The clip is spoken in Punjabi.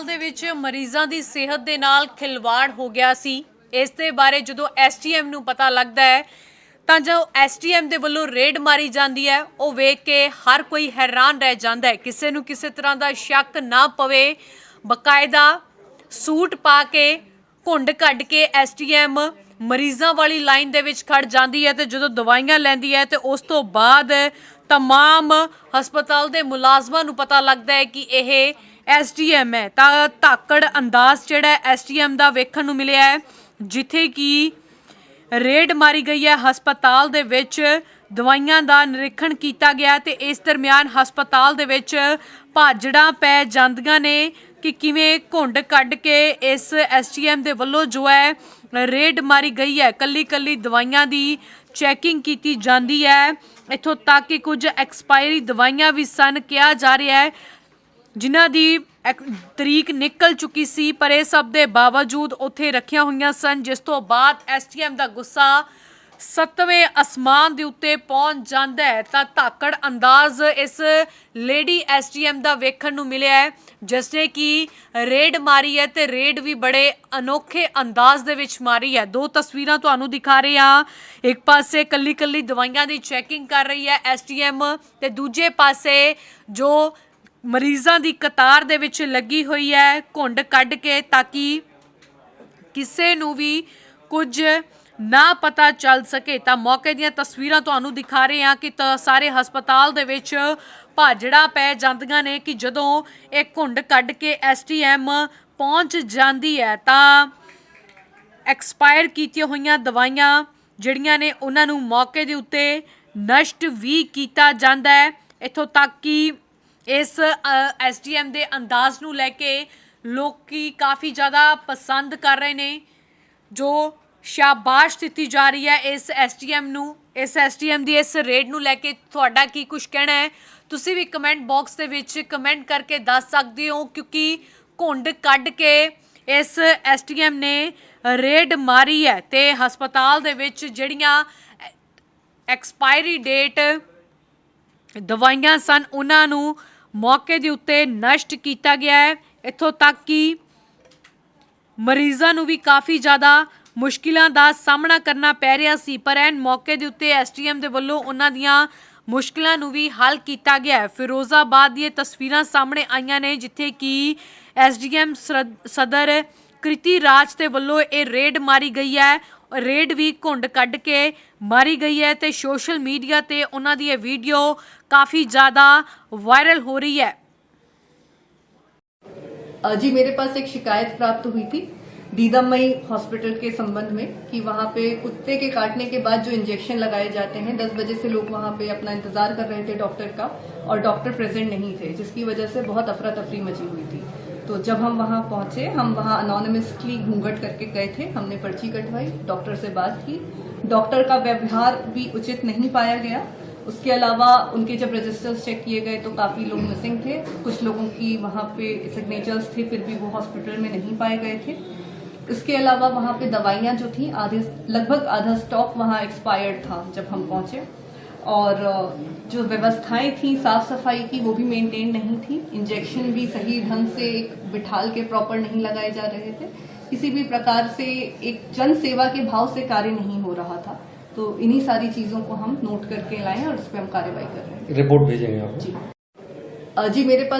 ਹਸਪਤਾਲ ਦੇ ਵਿੱਚ ਮਰੀਜ਼ਾਂ ਦੀ ਸਿਹਤ ਦੇ ਨਾਲ ਖਿਲਵਾੜ ਹੋ ਗਿਆ ਸੀ। ਇਸ ਦੇ ਬਾਰੇ ਜਦੋਂ ਐਸਟੀਐਮ ਨੂੰ ਪਤਾ ਲੱਗਦਾ ਹੈ, ਤਾਂ ਜੋ ਐਸਟੀਐਮ ਦੇ ਵੱਲੋਂ ਰੇਡ ਮਾਰੀ ਜਾਂਦੀ ਹੈ, ਉਹ ਵੇਖ ਕੇ ਹਰ ਕੋਈ ਹੈਰਾਨ ਰਹਿ ਜਾਂਦਾ ਹੈ। ਕਿਸੇ ਨੂੰ ਕਿਸੇ ਤਰ੍ਹਾਂ ਦਾ ਸ਼ੱਕ ਨਾ ਪਵੇ। ਬਕਾਇਦਾ ਸੂਟ ਪਾ ਕੇ, ਘੁੰਡ ਕੱਢ ਕੇ ਐਸਟੀਐਮ ਮਰੀਜ਼ਾਂ ਵਾਲੀ ਲਾਈਨ ਦੇ ਵਿੱਚ ਖੜ ਜਾਂਦੀ ਹੈ ਤੇ ਜਦੋਂ ਦਵਾਈਆਂ ਲੈਂਦੀ ਹੈ ਤੇ ਉਸ ਤੋਂ ਬਾਅਦ ਤਮਾਮ ਹਸਪਤਾਲ ਦੇ ਮੁਲਾਜ਼ਮਾਂ ਨੂੰ ਪਤਾ ਲੱਗਦਾ ਹੈ ਕਿ ਇਹ ਐਸਟੀਐਮ ਹੈ, ਤਾਂ ਧਾਕੜ ਅੰਦਾਜ਼ ਜਿਹੜਾ ਐਸਟੀਐਮ ਦਾ ਵੇਖਣ ਨੂੰ ਮਿਲਿਆ ਹੈ, ਜਿੱਥੇ ਕਿ ਰੇਡ ਮਾਰੀ ਗਈ ਹੈ ਹਸਪਤਾਲ ਦੇ ਵਿੱਚ, ਦਵਾਈਆਂ ਦਾ ਨਿਰੀਖਣ ਕੀਤਾ ਗਿਆ ਤੇ ਇਸ ਦਰਮਿਆਨ ਹਸਪਤਾਲ ਦੇ ਵਿੱਚ ਭਾਜੜਾਂ ਪੈ ਜਾਂਦੀਆਂ ਨੇ ਕਿ ਕਿਵੇਂ ਘੁੰਡ ਕੱਢ ਕੇ ਇਸ ਐਸਟੀਐਮ ਦੇ ਵੱਲੋਂ ਜੋ ਹੈ ਰੇਡ ਮਾਰੀ ਗਈ ਹੈ। ਕੱਲੀ ਕੱਲੀ ਦਵਾਈਆਂ ਦੀ ਚੈਕਿੰਗ ਕੀਤੀ ਜਾਂਦੀ ਹੈ। ਇੱਥੋਂ ਤੱਕ ਕਿ ਕੁਝ ਐਕਸਪਾਇਰੀ ਦਵਾਈਆਂ ਵੀ ਸਨ, ਕਿਹਾ ਜਾ ਰਿਹਾ ਹੈ ਜਿਨ੍ਹਾਂ ਦੀ ਐਕ- ਤਰੀਕ ਨਿਕਲ ਚੁੱਕੀ ਸੀ, ਪਰ ਇਹ ਸਭ ਦੇ ਬਾਵਜੂਦ ਉੱਥੇ ਰੱਖੀਆਂ ਹੋਈਆਂ ਸਨ, ਜਿਸ ਤੋਂ ਬਾਅਦ ਐਸਟੀਐਮ ਦਾ ਗੁੱਸਾ ਸੱਤਵੇਂ ਅਸਮਾਨ ਦੇ ਉੱਤੇ ਪਹੁੰਚ ਜਾਂਦਾ ਹੈ। ਤਾਂ ਧਾਕੜ ਅੰਦਾਜ਼ ਇਸ ਲੇਡੀ ਐਸਟੀਐਮ ਦਾ ਵੇਖਣ ਨੂੰ ਮਿਲਿਆ ਹੈ ਜਿਸ ਨੇ ਕਿ ਰੇਡ ਮਾਰੀ ਹੈ ਤੇ ਰੇਡ ਵੀ ਬੜੇ ਅਨੋਖੇ ਅੰਦਾਜ਼ ਦੇ ਵਿੱਚ ਮਾਰੀ ਹੈ। ਦੋ ਤਸਵੀਰਾਂ ਤੁਹਾਨੂੰ ਦਿਖਾ ਰਹੇ ਹਾਂ। ਇੱਕ ਪਾਸੇ ਕੱਲੀ ਕੱਲੀ ਦਵਾਈਆਂ ਦੀ ਚੈਕਿੰਗ ਕਰ ਰਹੀ ਹੈ ਐਸਟੀਐਮ ਤੇ ਦੂਜੇ ਪਾਸੇ ਜੋ ਮਰੀਜ਼ਾਂ ਦੀ ਕਤਾਰ ਦੇ ਵਿੱਚ ਲੱਗੀ ਹੋਈ ਹੈ, ਘੁੰਡ ਕੱਢ ਕੇ ਤਾਂ ਕਿ ਕਿਸੇ ਨੂੰ ਵੀ ਕੁਝ ਨਾ ਪਤਾ ਚੱਲ ਸਕੇ। ਤਾਂ ਮੌਕੇ ਦੀਆਂ ਤਸਵੀਰਾਂ ਤੁਹਾਨੂੰ ਦਿਖਾ ਰਹੇ ਹਾਂ ਕਿ ਤਾਂ ਸਾਰੇ ਹਸਪਤਾਲ ਦੇ ਵਿੱਚ ਭਾਜੜਾ ਪੈ ਜਾਂਦੀਆਂ ਨੇ ਕਿ ਜਦੋਂ ਇਹ ਘੁੰਡ ਕੱਢ ਕੇ ਐਸਟੀਐਮ ਪਹੁੰਚ ਜਾਂਦੀ ਹੈ, ਤਾਂ ਐਕਸਪਾਇਰ ਕੀਤੀਆਂ ਹੋਈਆਂ ਦਵਾਈਆਂ ਜਿਹੜੀਆਂ ਨੇ ਉਹਨਾਂ ਨੂੰ ਮੌਕੇ ਦੇ ਉੱਤੇ ਨਸ਼ਟ ਵੀ ਕੀਤਾ ਜਾਂਦਾ ਹੈ। ਇੱਥੋਂ ਤੱਕ ਕਿ ਇਸ ਐਸਡੀਐਮ ਦੇ ਅੰਦਾਜ਼ ਨੂੰ ਲੈ ਕੇ ਲੋਕੀ ਕਾਫੀ ਜ਼ਿਆਦਾ ਪਸੰਦ ਕਰ ਰਹੇ ਨੇ। ਜੋ ਸ਼ਾਬਾਸ਼ ਦਿੱਤੀ ਜਾ ਰਹੀ ਹੈ ਇਸ ਐਸਡੀਐਮ ਨੂੰ, ਇਸ ਐਸਡੀਐਮ ਦੀ ਇਸ ਰੇਡ ਨੂੰ ਲੈ ਕੇ ਤੁਹਾਡਾ ਕੀ ਕੁਝ ਕਹਿਣਾ ਹੈ? ਤੁਸੀਂ ਵੀ ਕਮੈਂਟ ਬਾਕਸ ਦੇ ਵਿੱਚ ਕਮੈਂਟ ਕਰਕੇ ਦੱਸ ਸਕਦੇ ਹੋ, ਕਿਉਂਕਿ ਘੁੰਡ ਕੱਢ ਕੇ ਇਸ ਐਸਡੀਐਮ ਨੇ ਰੇਡ ਮਾਰੀ ਹੈ ਤੇ ਹਸਪਤਾਲ ਦੇ ਵਿੱਚ ਜਿਹੜੀਆਂ ਐਕਸਪਾਇਰੀ ਡੇਟ ਦਵਾਈਆਂ ਸਨ, ਉਹਨਾਂ ਨੂੰ ਮੌਕੇ ਦੇ ਉੱਤੇ ਨਸ਼ਟ ਕੀਤਾ ਗਿਆ ਹੈ। ਇੱਥੋਂ ਤੱਕ ਕਿ ਮਰੀਜ਼ਾਂ ਨੂੰ ਵੀ ਕਾਫੀ ਜ਼ਿਆਦਾ ਮੁਸ਼ਕਿਲਾਂ ਦਾ ਸਾਹਮਣਾ ਕਰਨਾ ਪੈ ਰਿਹਾ ਸੀ, ਪਰ ਐਨ ਮੌਕੇ ਦੇ ਉੱਤੇ ਐਸਟੀਐਮ ਦੇ ਵੱਲੋਂ ਉਹਨਾਂ ਦੀਆਂ ਮੁਸ਼ਕਿਲਾਂ ਨੂੰ ਵੀ ਹੱਲ ਕੀਤਾ ਗਿਆ ਫਿਰੋਜ਼ਾਬਾਦ ਦੀਆਂ ਤਸਵੀਰਾਂ ਸਾਹਮਣੇ ਆਈਆਂ ਨੇ, ਜਿੱਥੇ ਕਿ ਐਸਡੀਐਮ ਸਦਰ ਕ੍ਰਿਤੀ ਰਾਜ ਦੇ ਵੱਲੋਂ ਇਹ ਰੇਡ ਮਾਰੀ ਗਈ ਹੈ। ਰੇਡ ਵੀ ਘੁੰਡ ਕੱਢ ਕੇ ਮਾਰੀ ਗਈ ਹੈ ਤੇ ਸੋਸ਼ਲ ਮੀਡੀਆ ਤੇ ਉਹਨਾਂ ਦੀ ਇਹ ਵੀਡੀਓ ਕਾਫੀ ਜ਼ਿਆਦਾ ਵਾਇਰਲ ਹੋ ਰਹੀ ਹੈ अ, जी मेरे पास एक शिकायत प्राप्त हुई थी दीदमई हॉस्पिटल के संबंध में कि वहाँ पे कुत्ते के काटने के बाद जो इंजेक्शन लगाए जाते हैं 10 बजे से लोग वहाँ पे अपना इंतज़ार कर रहे थे डॉक्टर का और डॉक्टर प्रेजेंट नहीं थे, जिसकी वजह से बहुत अफरा तफरी मची हुई थी। तो जब हम वहाँ पहुँचे, हम वहाँ अनोनमसली घूंघट करके गए थे, हमने पर्ची कटवाई डॉक्टर से बात की। डॉक्टर का व्यवहार भी उचित नहीं पाया गया। उसके अलावा उनके जब रजिस्टर्स चेक किए गए तो काफ़ी लोग मिसिंग थे। कुछ लोगों की वहाँ पे सिग्नेचर्स थे, फिर भी वो हॉस्पिटल में नहीं पाए गए थे। इसके अलावा वहाँ पे दवाइयाँ जो थी आधे लगभग आधा स्टॉक वहाँ एक्सपायर्ड था जब हम पहुँचे। और जो व्यवस्थाएँ थी साफ़ सफ़ाई की वो भी मेंटेन नहीं थी। इंजेक्शन भी सही ढंग से एक बिठाल के प्रॉपर नहीं लगाए जा रहे थे। किसी भी प्रकार से एक जन सेवा के भाव से कार्य नहीं हो रहा था। तो इन्हीं सारी चीज़ों को हम नोट करके लाए और उस पर हम कार्रवाई कर रहे हैं। रिपोर्ट भेजेंगे आप जी। जी मेरे पास